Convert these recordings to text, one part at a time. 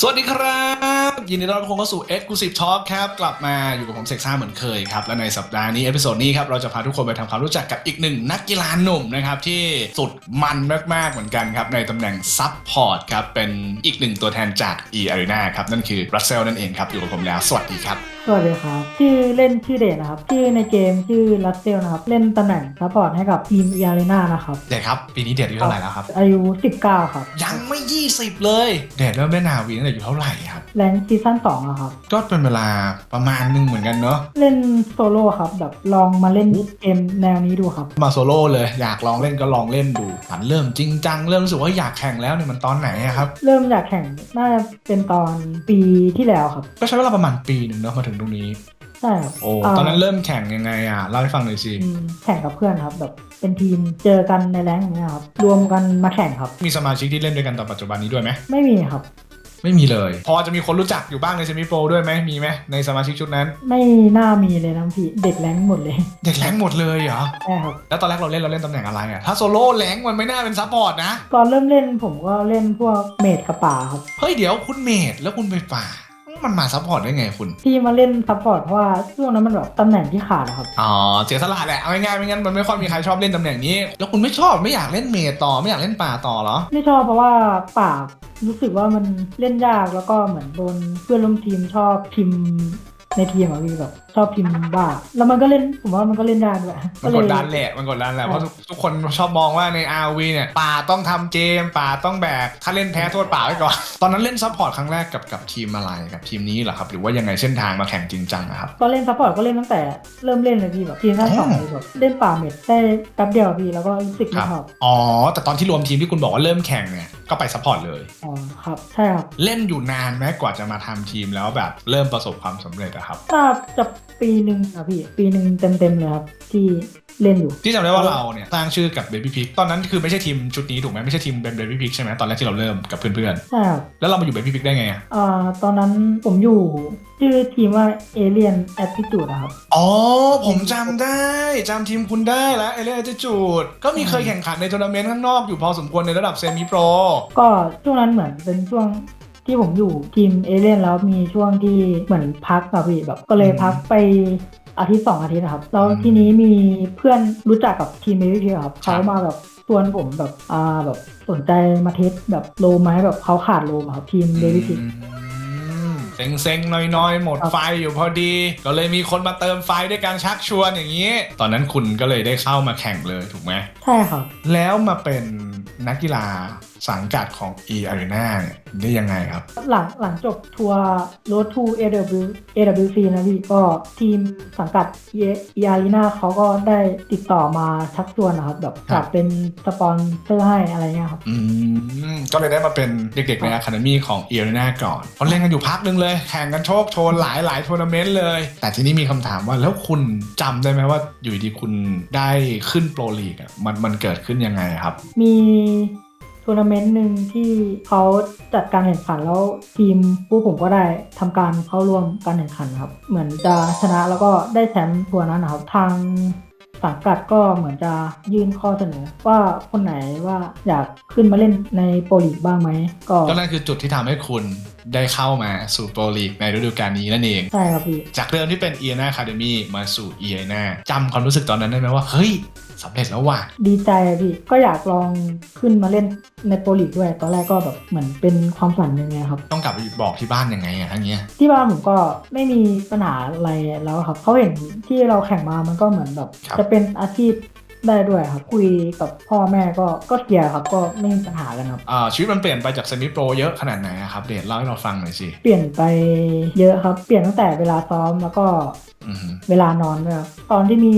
สวัสดีครับ ยินดีต้อนรับทุกคนเข้าสู่ Exclusive Talk ครับกลับมาอยู่กับผมเซกซ่าเหมือนเคยครับ และในสัปดาห์นี้ เอพิโซดนี้ครับ เราจะพาทุกคนไปทำความรู้จักกับอีกหนึ่งนักกีฬาหนุ่มนะครับ ที่สุดมันมาก ๆ เหมือนกันครับ ในตำแหน่งซับพอร์ตครับ เป็นอีกหนึ่งตัวแทนจาก E Arena ครับ นั่นคือรัสเซลนั่นเองครับ อยู่กับผมแล้ว สวัสดีครับ สวัสดีครับชื่อเล่นชื่อเดชนะครับชื่อในเกมชื่อลัสเซลนะครับ เล่นตำแหน่งซัพพอร์ตให้กับทีมยาเรนานะครับเดชครับ ปีนี้เดชอายุเท่าไหร่แล้วครับ อายุ 19 ครับ ยังไม่ 20 เลย เดชเริ่มเล่นนาวีตั้งแต่อายู่เท่าไหร่ครับแรงซีซั่น2อะครับ ก็เป็นเวลาประมาณหนึงเหมือนกันเนอะเล่นโซโล่ครับ แบบลองมาเล่นเกมแนวนี้ดูครับ มาโซโล่เลยอยากลองเล่นก็ลองเล่นดูผันเริ่มจริงจังเริ่มรู้สึกว่าอยากแข่งแล้วเนี่ยมันตอนไหนอะครับเริ่มอยากแข่งน่าจะเป็นตอนปีที่แล้วครับ ก็ใช้เวลาประมาณปีหนึ่งเนาะมาถึงตรงนี้ใช่ครับโอ้าตอนนั้นเริ่มแข่งยังไงอะเล่าให้ฟังหน่อยสิอืมแข่งกับเพื่อนครับแบบเป็นทีมเจอกันในแรงค์อย่างเงี้ยครับรวมกันมาแข่งครับ มีสมาชิกที่เล่นด้วยกันตอนปัจจุบันนี้ด้วยไหมไม่มีครับ ไม่มีเลย พอจะมีคนรู้จักอยู่บ้างในเซมิโปรด้วยไหมมีไหมในสมาชิกชุดนั้น ไม่น่ามีเลยนะพี่เด็กแรงค์หมดเลย เด็กแรงค์หมดเลยเหรอใช่ครับแล้วตอนแรกเราเล่นเราเล่นตำแหน่งอะไรอะถ้าโซโล่แรงค์มันไม่น่าเป็นซัพพอร์ตนะตอนเริ่มเล่นผมก็เล่นพวกเมดกับป่าครับเฮ้ยเดี๋ยวคุณเมดแล้วคุณไปป่า มันมาซัพพอร์ตได้ไงคุณที่มาเล่นซัพพอร์ตเพราะว่าช่วงนั้นมันแบบตำแหน่งที่ขาดอะครับ อ๋อเสียสละแหละเอาง่ายๆไม่งั้นมันไม่ค่อยมีใครชอบเล่นตำแหน่งนี้ แล้วคุณไม่ชอบไม่อยากเล่นเมดต่อไม่อยากเล่นป่าต่อเหรอ ไม่ชอบเพราะว่าป่ารู้สึกว่ามันเล่นยากแล้วก็เหมือนโดนเพื่อนร่วมทีมชอบพิมพ์ ในทีมอะพี่แบบชอบพิมพ์บ้า แล้วมันก็เล่นผมว่ามันก็เล่นยากด้วยมันกดดันแหละมันกดดันแหละเพราะทุกทุกคนชอบมองว่าใน RV เนี่ยป่าต้องทำเกมป่าต้องแบกถ้าเล่นแพ้โทษป่าไว้ก่อน ตอนนั้นเล่นซัพพอร์ตครั้งแรกกับกับทีมอะไรกับทีมนี้เหรอครับหรือว่ายังไงเส้นทางมาแข่งจริงจังอะครับก็เล่นซัพพอร์ตก็เล่นตั้งแต่เริ่มเล่นเลยพี่แบบทีมท่านสองอ๋อเลยแบบเล่นป่าเมดได้แป๊บเดียวพี่แล้วก็รู้สึกคไม่รับชอบอ๋อแต่ตอนที่รวมทีมที่คุณบอกว่าเริ่มแข่งเนี่ย ก็ไปซัพพอร์ตเลย อ๋อครับ ใช่ครับ เล่นอยู่นานไหมกว่าจะมาทำทีมแล้วแบบเริ่มประสบความสำเร็จอะครับถ้าจะปีหนึ่งอะพี่ปีหนึ่งเต็มๆเลยครับ ที่เล่นอยู่ ที่จำได้ว่าเราเนี่ยสร้างชื่อกับ Baby Pig ตอนนั้นคือไม่ใช่ทีมชุดนี้ถูกไหมไม่ใช่ทีมเป็น Baby Pig ใช่ไหมตอนแรกที่เราเริ่มกับเพื่อนใช่ครับ ๆแล้วเรามาอยู่ Baby Pig ได้ไงอะ อ่าตอนนั้นผมอยู่ ชื่อทีมว่า Alien Attitude นะครับ อ๋อ ผมจำได้จำทีมคุณได้แล้วเอเลอร์จูดก็มีเคยแข่งขันในทัวร์นาเมนต์ข้างนอกอยู่พอสมควรในระดับเซมิโปร ก็ช่วงนั้นเหมือนเป็นช่วงที่ผมอยู่ทีมเอเลียนแล้วมีช่วงที่เหมือนพักอะพี่แบบก็เลยพักไปอาทิตย์สองอาทิตย์นะครับ แล้วทีนี้มีเพื่อนรู้จักกับทีมเอเลียนครับเขามาแบบชวนผมแบบอ่าแบบสนใจมาเทสแบบโลไหมแบบเขาขาดโลมาครับทีมเดวิทิเซ็ง เซ็งๆน้อยๆ หมดไฟอยู่พอดี ก็เลยมีคนมาเติมไฟด้วยการชักชวนอย่างนี้ ตอนนั้นคุณก็เลยได้เข้ามาแข่งเลยถูกไหมใช่ครับแล้วมาเป็นนักกีฬาสังกัดของ E Arena เนี่ยได้ยังไงครับ หลังหลังจบทัวร์ Road to AW AWC นะพี่ก็ทีมสังกัด e a r e n a เขาก็ได้ติดต่อมาชักชวนนะครับ แบบครัจับดเป็นสปอนเซอร์ให้อะไรเงี้ยครับ อืม ก็เลยได้มาเป็นเด็กๆ ในอะคาเดมี่ของเอ r ร n a ก่อนเพราะเล่นกันอยู่พักนึงเลย แข่งกันโชคโชนหลายหลายทัวร์นาเมนต์เลย แต่ทีนี้มีคำถามว่าแล้วคุณจำได้ไหมว่าอยู่ดีๆคุณได้ขึ้นโปรลีกอะมันมันเกิดขึ้นยังไงครับ มี ทัวร์นาเมนต์หนึ่งที่เขาจัดการแข่งขันแล้วทีมผู้ผมก็ได้ทำการเข้าร่วมการแข่งขันครับ เหมือนจะชนะแล้วก็ได้แชมป์ทัวร์นั้นนะครับทางสังกัดก็เหมือนจะยื่นข้อเสนอ ว่าคนไหนว่าอยากขึ้นมาเล่นในโปรลีกบ้างไหมก็ก็นั่นคือจุดที่ทำให้คุณ ได้เข้ามาสู่โปรลีกในฤดูกาลนี้นั่นเอง ใช่ครับพี่ จากเดิมที่เป็น e อ r นาคาเดมี่มาสู่ e อ r นาจำความรู้สึกตอนนั้นได้ไหมว่า เฮ้ยสำเร็จแล้วว่ะ ดีใจอะพี่ ก็อยากลองขึ้นมาเล่นในโปรลีกด้วย ตอนแรกก็แบบเหมือนเป็นความฝันยังไงครับ ต้องกลับไปบอกที่บ้านยังไงอะทั้งเงี้ย ที่บ้านผมก็ไม่มีปัญหาอะไรแล้วครับเขาเห็นที่เราแข่งมามันก็เหมือนแบบ ครับ จะเป็นอาชีพ ได้ด้วยครับ คุยกับพ่อแม่ก็ก็เคลียร์ครับ ก็ไม่มีปัญหากันครับ อ่าชีวิตมันเปลี่ยนไปจากเซมิโปรเยอะขนาดไหนอะครับเดชเล่าให้เราฟังหน่อยสิเปลี่ยนไปเยอะครับ เปลี่ยนตั้งแต่เวลาซ้อมแล้วก็อือหือเวลานอนด้วยครับตอนที่มี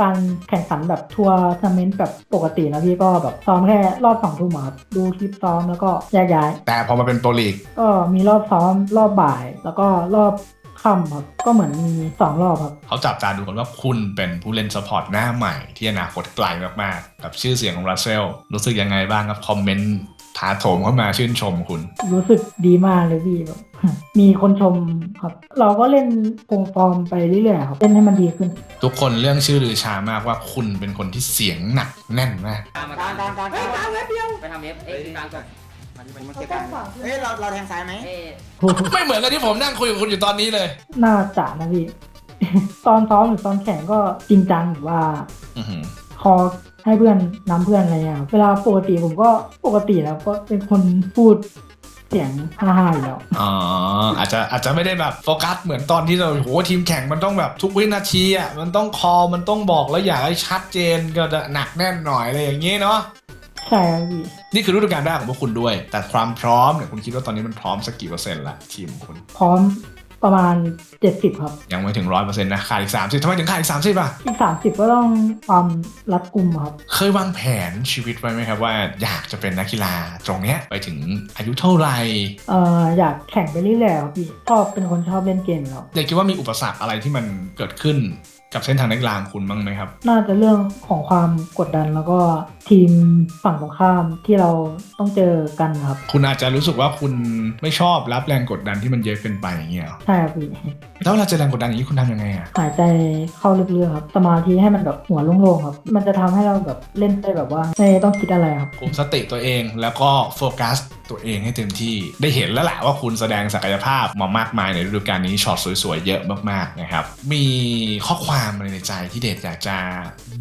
การแข่งขันแบบทัวร์ทัวร์นาเมนต์แบบปกตินะพี่ก็แบบซ้อมแค่รอบสองทุ่มอะครับดูคลิปซ้อมแล้วก็แยกย้าย แต่พอมาเป็นโปรลีก ก็มีรอบซ้อมรอบบ่าย แล้วก็รอบ ค่ำครับ ก็เหมือนมีสองรอบครับ เขาจับตาดูกันว่าคุณเป็นผู้เล่นซัพพอร์ตหน้าใหม่ที่อนาคตไกลมากๆ กับชื่อเสียงของรัสเซล รู้สึกยังไงบ้างครับ คอมเมนต์ถาโถมเข้ามาชื่นชมคุณ รู้สึกดีมากเลยพี่แบบมีคนชมครับ เราก็เล่นคงฟอร์มไปเรื่อยๆครับเล่นให้มันดีขึ้น ทุกคนเรื่องชื่อลือชามากว่าคุณเป็นคนที่เสียงหนักแน่นมากตามมาตามตามตามไปทำเอฟเอ้ยกลางก่อน ไปผมมาเก็บกันเฮ้ยเราเราแทงซ้ายไหมเอ้ยไม่เหมือนกับที่ผมนั่งคุยกับคุณอยู่ตอนนี้เลย น่าจะนะพี่ ตอนซ้อมหรือตอนแข่งก็จริงจังหรือว่าอื้อหือคอให้เพื่อนนำเพื่อนอะไรเงี้ยครับเวลาปกติผมก็ปกติแล้วก็เป็นคนพูดเสียงฮ่าๆอยู่แล้ว อ๋ออาจจะอาจจะไม่ได้แบบโฟกัสเหมือนตอนที่เราโหทีมแข่งมันต้องแบบทุกวินาทีอะมันต้องคอลมันต้องบอกแล้วอยากให้ชัดเจนก็จะหนักแน่นหน่อยอะไรอย่างงี้เนาะ ใช่ครับพี่นี่คือฤดูกาลแรกของพวกคุณด้วย แต่ความพร้อมเนี่ยคุณคิดว่าตอนนี้มันพร้อมสักกี่เปอร์เซ็นต์ละทีมคุณ พร้อมประมาณเจ็ดสิบครับ ยังไม่ถึงร้อยเปอร์เซ็นต์นะขาดอีกสามสิบทำไมถึงขาดอีกสามสิบอะ อีกสามสิบก็ต้องความรัดกุมครับ เคยวางแผนชีวิตไว้ไหมครับว่าอยากจะเป็นนักกีฬาตรงเนี้ยไปถึงอายุเท่าไหร่เอ่ออยากแข่งไปเรื่อยๆครับพี่ชอบเป็นคนชอบเล่นเกมอยู่แล้วอยากคิดว่ามีอุปสรรคอะไรที่มันเกิดขึ้น กับเส้นทางนักกีฬาของคุณบ้างไหมครับ น่าจะเรื่องของความกดดันแล้วก็ทีมฝั่งตรงข้ามที่เราต้องเจอกันครับ คุณอาจจะรู้สึกว่าคุณไม่ชอบรับแรงกดดันที่มันเยอะเกินไปอย่างเงี้ยเหรอใช่ครับพี่แล้วเวลาเจอแรงกดดันอย่างนี้คุณทำยังไงอะหายใจเข้าลึกๆครับ สมาธิให้มันแบบหัวโล่งๆครับ มันจะทำให้เราแบบเล่นได้แบบว่าไม่ต้องคิดอะไรครับคุมสติตัวเองแล้วก็โฟกัสตัวเองให้เต็มที่ได้เห็นแล้วแหละว่าคุณแสดงศักยภาพมามากมายในฤดูกาลนี้ช็อตสวยๆ เยอะมากๆนะครับมีข้อความอะไรในใจที่เดชอยากจะ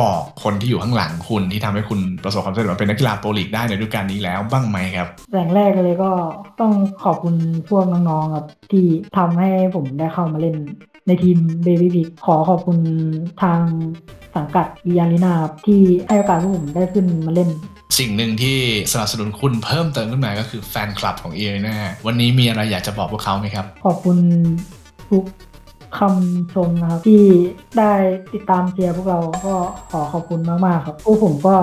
บอกคนที่อยู่ข้างหลังคุณที่ทำให้คุณประสบความสำเร็จมาเป็นนักกีฬาโปรลีกได้ในฤดูกาลนี้แล้วบ้างไหมครับแรงแรกเลยก็ต้องขอบคุณพวกน้องๆครับที่ทำให้ผมได้เข้ามาเล่นในทีมเบบี้พิกขอขอบคุณทางสังกัดวีอารีนาครับที่ให้โอกาสพวกผมได้ขึ้นมาเล่น สิ่งหนึ่งที่สนับสนุนคุณเพิ่มเติมขึ้นมาก็คือแฟนคลับของเอเนะวันนี้มีอะไรอยากจะบอกพวกเขาไหมครับ ขอบคุณทุก คำชมนะครับ ที่ได้ติดตามเชียร์พวกเราก็ขอขอบคุณมากๆครับพวกผมก็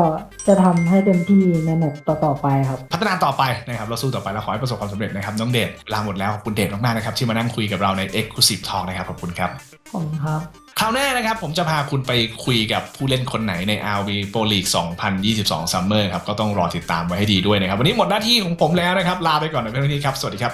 จะทำให้เต็มที่ในแมตช์ต่อๆไปครับ พัฒนาต่อไปนะครับเราสู้ต่อไปแล้วขอให้ประสบความสำเร็จนะครับน้องเดชเวลาหมดแล้วขอบคุณเดชมากๆนะครับที่มานั่งคุยกับเราใน Exclusive Talk นะครับขอบคุณครับ ขอบคุณครับ คราวหน้านะครับผมจะพาคุณไปคุยกับผู้เล่นคนไหนใน RV Pro League 2022 Summer ครับก็ต้องรอติดตามไว้ให้ดีด้วยนะครับ วันนี้หมดหน้าที่ของผมแล้วนะครับ ลาไปก่อนในเพียงเท่านี้ครับ สวัสดีครับ